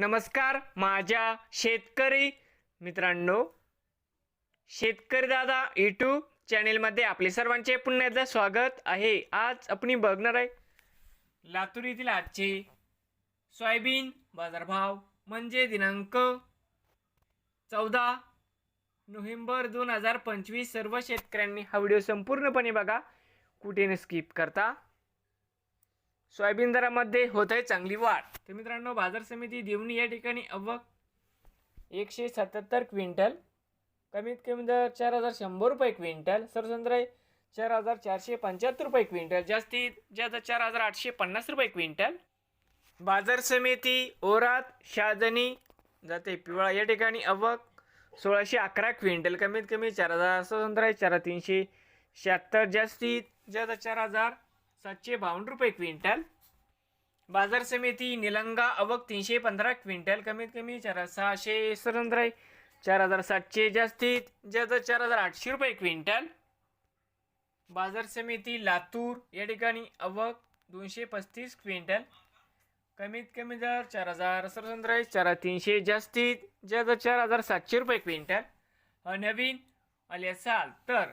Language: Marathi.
नमस्कार माझ्या शेतकरी मित्रांनो शेतकरी दादा यूट्यूब चॅनेलमध्ये आपले सर्वांचे पुन्हा एकदा स्वागत आहे. आज आपण बघणार आहे लातूर येथील आजचे सोयाबीन बाजारभाव म्हणजे दिनांक चौदा नोव्हेंबर दोन हजार पंचवीस. सर्व शेतकऱ्यांनी हा व्हिडिओ संपूर्णपणे बघा. कुठे न स्किप करता. सोयाबीन दरामध्ये होत आहे चांगली वाढ. तर मित्रांनो बाजार समिती देवणी या ठिकाणी अव्वक एकशे सत्याहत्तर क्विंटल. कमीत कमी दर चार हजार शंभर रुपये क्विंटल. सरसंत्र चार हजार चारशे पंच्याहत्तर रुपये क्विंटल. जास्तीत जास्त चार हजार आठशे पन्नास रुपये क्विंटल. बाजार समिती ओरात शाजनी जाते पिवळा या ठिकाणी अवक सोळाशे अकरा क्विंटल. कमीत कमी चार हजार स्वतंत्र चार तीनशे शहात्तर. जास्तीत जास्त चार हजार सातशे बावन्न रुपये क्विंटल. बाजार समिती निलंगा अवक तीनशे पंधरा क्विंटल. कमीत कमी चार सहाशे स्वतंत्र चार हजार सातशे जास्तीत जास्त चार हजार आठशे रुपये क्विंटल. बाजार समिती लातूर या ठिकाणी अवक दोनशे पस्तीस क्विंटल. कमीत कमी दर चार हजार स्वतंत्र चार हजार तीनशे जास्तीत जास्त चार हजार सातशे रुपये क्विंटल. नवीन आले असाल तर